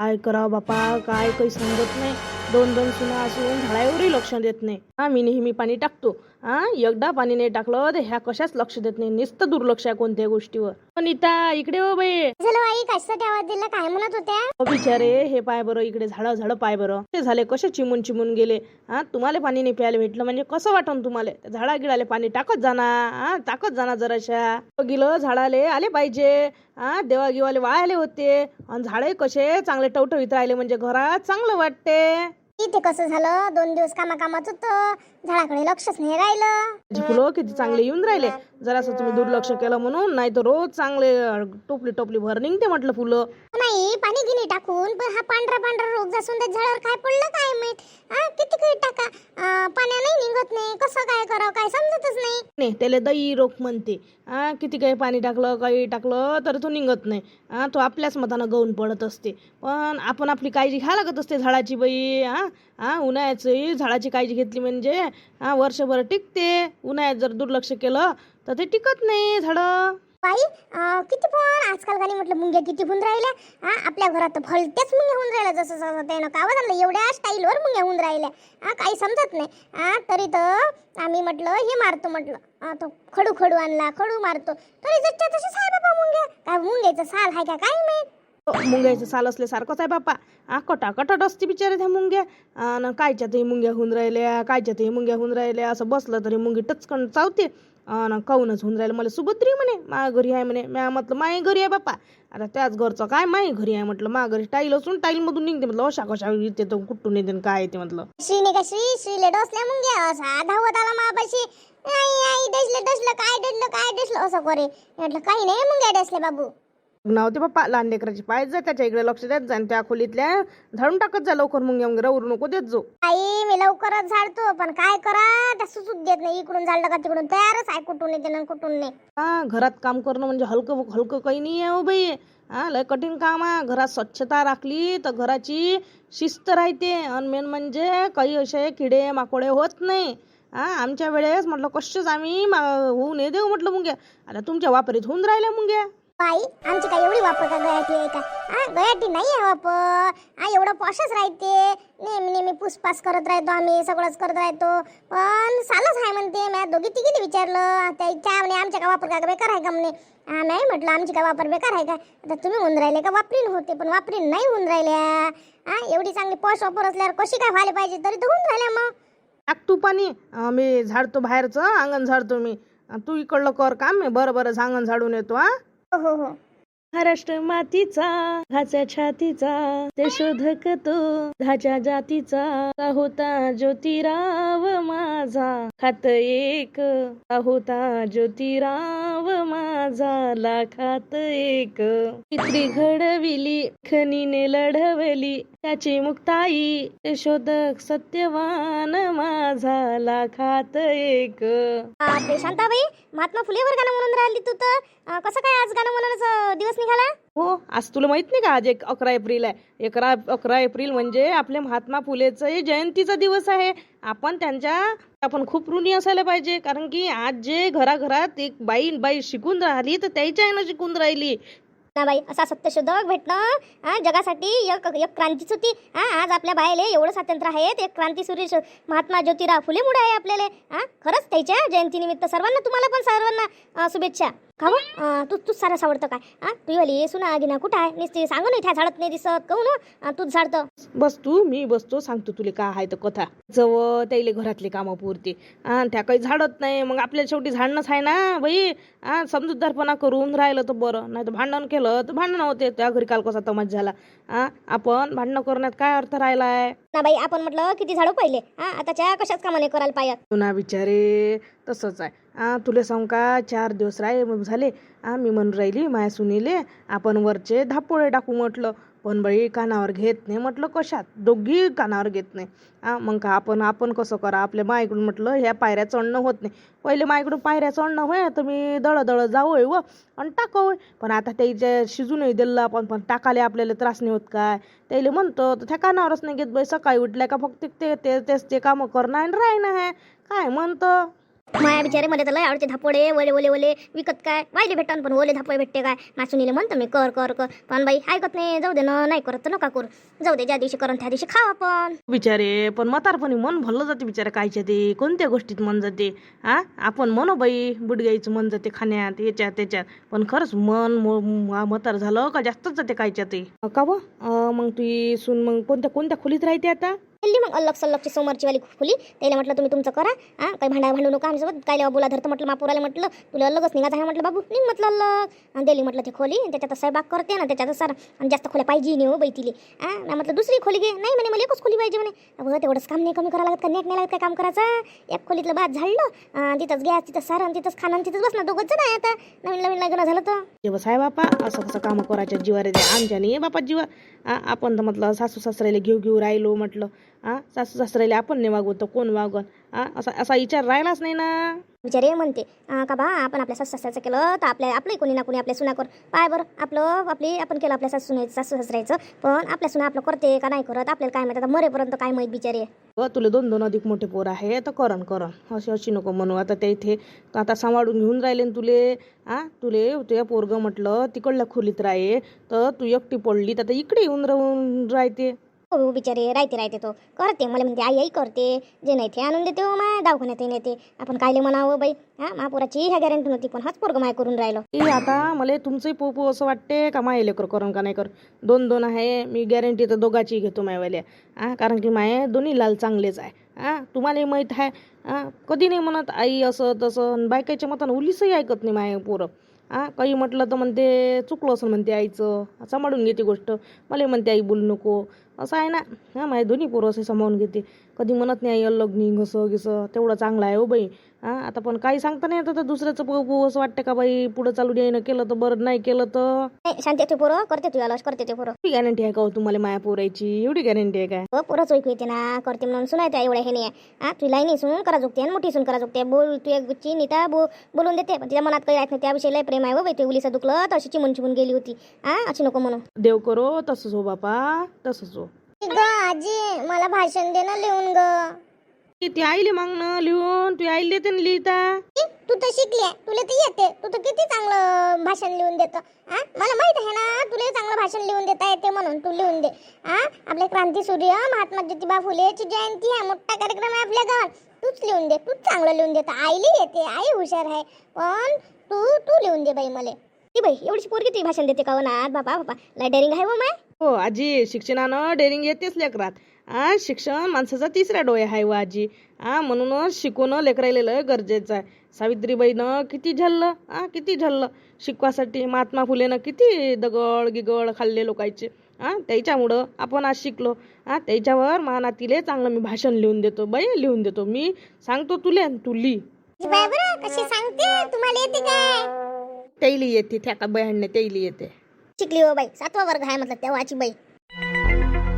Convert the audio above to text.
काय करावं बापा? काय काही समजत नाही. दोन दोन सुना असून झाडावरही लक्ष देत नाही. हा मी नेहमी पाणी टाकतो. हा एकदा पाणी नाही टाकलं तर ह्या कशाच लक्ष देत नाही? नुसतं दुर्लक्ष आहे कोणत्या गोष्टीवर. अनिता इकडे हो बाई. झालं आई कशासाठी आवाज दिला? काय म्हणत होत्या? अहो बिचारे हे पाय बरं इकडे झाडं झाडं पाय बरं. ते झाले कसे चिमून चिमून गेले? हा तुम्हाला पाणी नाही प्यायला भेटलं म्हणजे कसं वाटन तुम्हाला? त्या झाडा गिडाले पाणी टाकत जाना हा टाकत जाना जराशा. गेलं झाडाले आले पाहिजे. हा देवागिवाले वाळाले होते. आणि झाडे कसे चांगले टवटवीत राहिले म्हणजे घरात चांगलं वाटते. इथे कसं झालं? दोन दिवस कामा कामात होतं. झाडाकडे लक्षच नाही राहिलं. फुलं किती चांगले येऊन राहिले. जरासं तुम्ही दुर्लक्ष केलं म्हणून नाही तर रोज चांगले टोपली टोपली भर निघते म्हटलं फुलं. नाही पाणी गिनी टाकून पण हा पांढरा पांढरा रोग जासून त्या झाडावर काय पडलं काय माहीत? हा किती काही टाका. अं, पाण्या नाही निघत नाही. कसं काय करावं काय समजतच नाही. नाही त्याला दही रोग म्हणते. हा किती काही पाणी टाकलं काही टाकलं तर तो निघत नाही. हा तो आपल्याच मतानं गळून पडत असते. पण आपण आपली काळजी घ्या लागत असते झाडाची बाई हा. हा उन्हाळ्याची झाडाची काळजी घेतली म्हणजे हा वर्षभर टिकते. उन्हाळ्यात जर दुर्लक्ष केलं तर ते टिकत नाही झाडं. बाई अं, किती पण आजकाल गाणी म्हटलं मुंग्या किती होऊन राहिल्या. हा आपल्या घरात तर भलत्याच मुंग्या होऊन राहिल्या जसं जसं त्यानं कावं झालं एवढ्या स्टाईलवर मुंग्या होऊन राहिल्या. हा काही समजत नाही. हा तरी तर आम्ही म्हटलं हे मारतो म्हटलं. हा, तो खडू खडू आणला खडू मारतो. तरी जच्या तसे साहेब बाबा मुंग्या. काय मुंग्याचं साल आहे का काय माहीत? मुंग्याचं साल असल्यासारखंच आहे बापा कटा कटाकटाट असते बिचारे त्या मुंग्या. आणि कायच्यातही मुंग्या होऊन राहिल्या कायच्यातही मुंग्या होऊन राहिल्या असं बसलं तरी मुंगी टचकन चावते. आणि काऊनच होऊन राहिलं. मला सुभद्री म्हणे मा घरी आहे म्हणे. म्या म्हटलं माय घरी आहे बापा आता त्याच घरचं काय माय घरी आहे म्हटलं. मा घरी टाईल असून टाईल मधून निघते म्हटलं. अशा कशा येते तर कुठून येते काय येते म्हटलं. श्रीने का श्री श्रीले डोसल्या मुंग्या. असा धावत आला मापाशी. आई आई डसलं डसलं काय डसलं काय डसलं असं करे. म्हटलं काही नाही मुंग्या डसले बाबू. नव्हते बाप्पा लहान लेकराची पाय जा त्याच्या इकडे लक्ष देत जा आणि त्या खोलीतल्या झाडून टाकत जा लवकर मुंग्या मुंग्या रवरू नको देत जो आई मी लवकरच झाडतो पण काय करा त्या सुचूच देत नाही इकडून झाडलं का तिकडून तयारच आहे कुठून येते ना कुठून नाही. हा घरात काम करणं म्हणजे हलकं हलकं काही नाही आहे हो बाई. हा लय कठीण काम आहे. घरात स्वच्छता राखली तर घराची शिस्त राहते. आणि मेन म्हणजे काही असे किडे माकोडे होत नाही. हा आमच्या वेळेस म्हटलं कशाच आम्ही मा- होऊ नये देऊ म्हटलं मुंग्या. आता तुमच्या वापरीत होऊन राहिल्या मुंग्या. आई आमची काय एवढी वापर का गयाटी आहे का? हा गयाटी नाही आहे वापर. हा एवढं पॉशच राहते. नेहमी नेहमी पुसपास करत राहतो आम्ही सगळंच करत राहतो. पण सालच आहे म्हणते मी दोघी तिघीने विचारलं. त्या इच्छा म्हणे आमच्या का वापर का बेकार आहे का म्हणे? नाही म्हटलं आमची का वापर बेकार आहे का? आता तुम्ही होऊन राहिले का वापरीन होते पण वापरीन नाही होऊन राहिल्या. हा एवढी चांगली पॉश वापर असल्यावर कशी काय व्हायला पाहिजे? तरी तर होऊन राहिल्या मग. टाक तू पाणी मी झाडतो बाहेरचं अंगण झाडतो मी. तू इकडलं कर काम मी बरं बरं अंगण झाडून येतो हा हो, हो हो महाराष्ट्र मातीचा धाच्या छातीचा ते शोधक तो धाच्या जातीचा. का होता ज्योतिराव माझा खात एक. का होता ज्योतिराव माझा लाखात एक. पित्री घडविली खनीने लढवली त्याची मुक्ताई. ते शोधक सत्यवान माझा लाखात एक. बापरे शांताबाई महात्मा फुलेवर गाणं म्हणून राहिली तू तर. अं, कसं काय आज गाणं म्हणूनच दिवस निघाला? हो आज तुला माहीत नाही का आज एक अकरा एप्रिल आहे? अकरा अकरा एप्रिल म्हणजे आपले महात्मा फुलेचं जयंतीचा दिवस आहे. आपण त्यांच्या आपण खूप ऋणी असायला पाहिजे. कारण की आज जे घराघरात एक बाई बाई शिकून राहिली तर त्याच्या यानं शिकून राहिली. ना बाई असा सत्यशोधक भेटणं जगासाठी एक एक क्रांतीच होती हा आज आपल्या बायले एवढं स्वातंत्र्य आहे एक क्रांती सूर्य महात्मा ज्योतिराव फुले मुळे आहे आपल्याला. खरंच त्याच्या जयंतीनिमित्त सर्वांना तुम्हाला पण सर्वांना शुभेच्छा. का हो तू तूच सारस आवडतं काय? हा तू वाली सुना गिना कुठं आहे? नुसती सांगू नाही त्या झाडत नाही दिसत. कहू ना तूच झाडतं. बस तू मी बसतो सांगतो तुले काय आहे तर कथा. जव त्याले घरातले कामं पुरते. हा त्या काही झाडत नाही. मग आपल्याला शेवटी झाडणंच आहे ना बाई? हा समजूतदारपणा करून राहिलं तर बरं. नाही तर भांडण केलं तर भांडण होते. त्या घरी काल कसा तमाश झाला. हा आपण भांडणं करण्यात काय अर्थ राहिलाय? ना बाई आपण म्हटलं किती झाडू पहिले? हा आताच्या कशाच कामाने करायला पाहिजे पुन्हा बिचारे तसंच आहे. तुले सांग का? चार दिवस राय झाले. आ मी म्हणून राहिली माया सुनीले आपण वरचे धापोळे टाकू म्हटलं. पण बाई कानावर घेत नाही म्हटलं कशात? दोघी कानावर घेत नाही. आ मग का आपण आपण कसं करा? आपल्या माईकडून म्हटलं ह्या पायऱ्या चढणं होत नाही. पहिले माईकडून पायऱ्या चढणं होय तर मी दळदळ दळ जाऊ आहे व आणि टाकावं पण आता त्याच्या शिजूनही दिलं आपण पण टाकाले आपल्याला त्रास नाही होत काय? त्याला म्हणतो तर त्या कानावरच नाही घेत बाई सकाळी उठल्या का फक्त ते ते तेच ते कामं करणं आणि राहणं आहे. काय म्हणतं? माया बिचारे मला तर लय आवडते धापोडे ओले ओले ओले विकत काय? वायले भेटन पण ओले धापोळे भेटते काय? मासुनीले म्हणतो मी कर कर कर. पण बाई ऐकत नाही. जाऊ दे ना नाही करत तर नका करू. जाऊ दे ज्या दिवशी करून त्या दिवशी खाऊ आपण बिचारे पण म्हातारपणी मन भरलं जाते बिचारे कायच्या ते. कोणत्या गोष्टीत मन जाते? हा आपण म्हणू बाई बुडगाईचं मन जाते खाण्यात याच्यात त्याच्यात. पण खरंच मन म्हातार झालं का जास्तच जाते कायच्या ते. का व? मग तू सून मग कोणत्या कोणत्या खोलीत राहते आता? दिली मग अल्लग सल्लगची समोरची वाली खुली. त्याला म्हटलं तुम्ही तुमचं करा. हा काही भांडा भांडू नका आमच्यासोबत. काय लेवा बोला धरतं म्हटलं मापुराला म्हटलं तुला अलगच निघायचं आहे म्हटलं बाबू. निघ म्हटलं अल्लग आणि दिली म्हटलं ती खोली. त्याच्यात स्वयंपाक करते ना त्याच्यात सारा. आणि जास्त खोल्या पाहिजे नाही हो बैतीले तिले. हा म्हटलं दुसरी खोली घे. नाही म्हणे मला एकच खोली पाहिजे म्हणे. अगं तेवढंच काम नाही कमी करावं लागत का? नेट नाही लागत काय काम करायचं? एक खोलीतलं भात झाडलं. अं, तिथंच गॅस तिथं सारं आणि तिथंच खाणं तिथंच तिथंच ना दोघंच जण आहे आता. नवीन नवीन लग्न झालं तर. बस साहेब बापा. असं कसं कामं करायच्या जीवार येते? आमच्या नाही बापा जीवा आपण तर म्हटलं सासू सासऱ्याला घेऊ घेऊ राहिलो म्हटलं. हा सासू सासऱ्याला आपण नाही वागवतो कोण वागवत? हा असा असा विचार राहिलाच नाही ना. बिचारे म्हणते. अं, का बा आपण आपल्या सासू सासऱ्याचं केलं तर आपल्या आपलंही कोणी ना कोणी आपल्या सुनाकर पाय बरं आपलं आपली आपण केलं आपल्या सासू सासू सासऱ्याचं पण आपल्या सुना आपलं करते का नाही करत? आपल्याला काय माहिती? आता मरेपर्यंत काय माहीत बिचारे? व तुला दोन दोन अधिक मोठे पोर आहे तर करण करण. अशी अशी नको म्हणू. आता त्या इथे आता सांभाळून घेऊन राहिले न तुले. आ तुले तुझ्या पोरगं म्हटलं तिकडल्या खोलीत राहे तर तू एकटी पडली तर आता इकडे येऊन राहून राहते. हो बिचारे राहते राहते तो. करते मला म्हणते आई आई करते. जे नाही ते आणून देते हो माय दवाखान्यात नेते आपण कायले म्हणावं बाई हा महापुराची ह्या गॅरंटी नव्हती पण हाच पोरग माय करून राहिलो. ए आता मला तुमचंही पोपू असं वाटते का माय लेकर करून का नाही कर दोन दोन आहे मी गॅरंटी तर दोघाची घेतो मायवाल्या. आ कारण की माय दोन्ही लाल चांगलेच आहे. आ तुम्हालाही माहीत आहे. आ कधी नाही म्हणत आई असं तसं बायकाच्या मतानं उलीसही ऐकत नाही माय पोरं. आ काही म्हटलं तर म्हणते चुकलं असं म्हणते आईचं. सांभाळून घेते गोष्ट. मला म्हणते आई बोलू नको. असं आहे ना. हां माझे दोन्ही पोरं असे सांभाळून घेते. कधी म्हणत नाही नाही घसं घिसं तेवढं चांगलं आहे हो बाई. हां आता पण काही सांगता नाही येत. तर दुसऱ्याचं पोपू असं वाटतं का बाई पुढं चालू द्यायनं केलं तर बरं नाही केलं तर? नाही शांती ते पोरं. करते तू आलास करते ते पोरं. एवढी गॅरंटी आहे का हो तुम्हाला माया पोरायची? एवढी गॅरंटी आहे काय? हो पोरंच ओळखू येते ना. करते म्हणून सुनायते एवढ्या हे नाही हा तुला लाईनी सून करा झुकते आणि मोठी सून करा झुकते बोल तू एक गुच्ची नीता बो बोलून देते. पण तिच्या मनात काही राहत नाही. त्याविषयी लय प्रेम आहे हो बाई. ते उलीचं दुखलं तर अशी चिमून चिमून गेली होती. हा अशी नको म्हणून देव करो तसंच हो बापा तसंच हो. ग आजी मला भाषण दे ना लिहून ग. ती आईले मागणं लिहून तू आईले देते ना लिहिता. तू तर शिकली आहे तुला तर येते. तू तर किती चांगलं भाषण लिहून देतो हा मला माहीत आहे ना तुला चांगलं भाषण लिहून देता येते म्हणून तू लिहून दे हा आपले क्रांती सूर्य महात्मा ज्योतिबा फुलेची जयंती आहे मोठा कार्यक्रम आहे आपल्या गावात. तूच लिहून दे तूच चांगलं लिहून देता. आईला येते आई हुशार आहे पण तू तू लिहून दे बाई मला. ती बाई एवढी पोरगी ती भाषण देते का हो ना? बाबा बाबा लय डेअरिंग आहे हो माय. हो आजी शिक्षणानं डेअरिंग येतेच लेकरात. आ शिक्षण माणसाचा तिसरा डोळे आहे व आजी. आ म्हणूनच शिकवणं लेकरायला लय गरजेचं आहे. सावित्रीबाईनं किती झल्लं? आ किती झल्लं? शिकवासाठी महात्मा फुलेनं किती दगड गिगड खाल्ले लोकांचे आ त्याच्यामुळं आपण आज शिकलो. आ त्याच्यावर महानातीले चांगलं मी भाषण लिहून देतो. बाई लिहून देतो. मी सांगतो तुले आणि तू लिही बाय बरं कशी सांगते? तुम्हाला येते काय? त्याईली येते त्या का बयाणने त्याईली येते. शिकली हो बाई. सातवा वर्ग आहे म्हटलं तेव्हाची बाई.